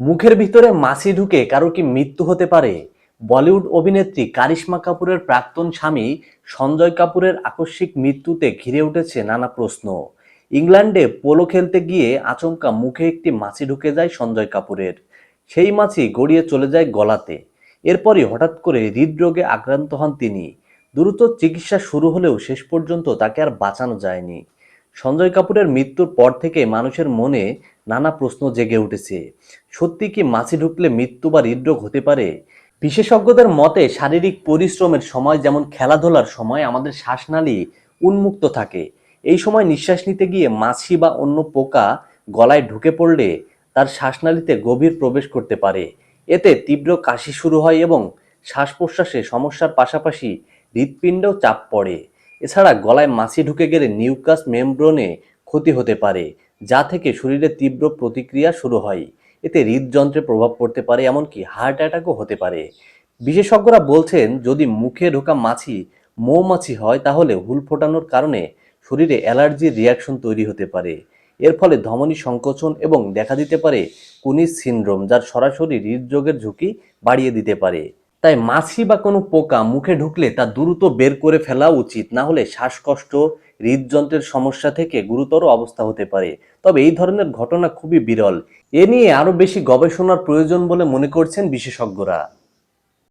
মুখের ভিতরে মাছি ঢুকে কারও কি মৃত্যু হতে পারে? বলিউড অভিনেত্রী কারিশ্মা কাপুরের প্রাক্তন স্বামী সঞ্জয় কাপুরের আকস্মিক মৃত্যুতে ঘিরে উঠেছে নানা প্রশ্ন। ইংল্যান্ডে পোলো খেলতে গিয়ে আচমকা মুখে একটি মাছি ঢুকে যায় সঞ্জয় কাপুরের। সেই মাছি গড়িয়ে চলে যায় গলাতে। এরপরই হঠাৎ করে হৃদরোগে আক্রান্ত হন তিনি। দ্রুত চিকিৎসা শুরু হলেও শেষ পর্যন্ত তাকে আর বাঁচানো যায়নি। সঞ্জয় কাপুরের মৃত্যুর পর থেকে মানুষের মনে নানা প্রশ্ন জেগে উঠেছে। সত্যি কি মাছি ঢুকলে মৃত্যু বা হৃদরোগ হতে পারে? বিশেষজ্ঞদের মতে শারীরিক পরিশ্রমের সময় যেমন খেলাধুলার সময় আমাদের শ্বাসনালী উন্মুক্ত থাকে, এই সময় নিঃশ্বাস নিতে গিয়ে মাছি বা অন্য পোকা গলায় ঢুকে পড়লে তার শ্বাসনালীতে গভীর প্রবেশ করতে পারে। এতে তীব্র কাশি শুরু হয় এবং শ্বাস প্রশ্বাসে সমস্যার পাশাপাশি হৃৎপিণ্ডেও চাপ পড়ে। এছাড়া গলায় মাছি ঢুকে গেলে নিউকাস মেমব্রনে ক্ষতি হতে পারে, যা থেকে শরীরে তীব্র প্রতিক্রিয়া শুরু হয়। এতে হৃদযন্ত্রে প্রভাব পড়তে পারে, এমনকি হার্ট অ্যাটাকও হতে পারে। বিশেষজ্ঞরা বলছেন, যদি মুখে ঢোকা মাছি, মৌমাছি হয়, তাহলে হুল ফোটানোর কারণে শরীরে অ্যালার্জির রিয়াকশন তৈরি হতে পারে। এর ফলে ধমনী সংকোচন এবং দেখা দিতে পারে কুনিস সিনড্রোম, যার সরাসরি হৃদরোগের ঝুঁকি বাড়িয়ে দিতে পারে। তাই মাছি বা কোনো পোকা মুখে ঢুকলে তা দ্রুত বের করে ফেলা উচিত, না হলে শ্বাসকষ্ট, হৃদযন্ত্রের সমস্যা থেকে গুরুতর অবস্থা হতে পারে। তবে এই ধরনের ঘটনা খুবই বিরল। এ নিয়ে আরও বেশি গবেষণার প্রয়োজন বলে মনে করছেন বিশেষজ্ঞরা।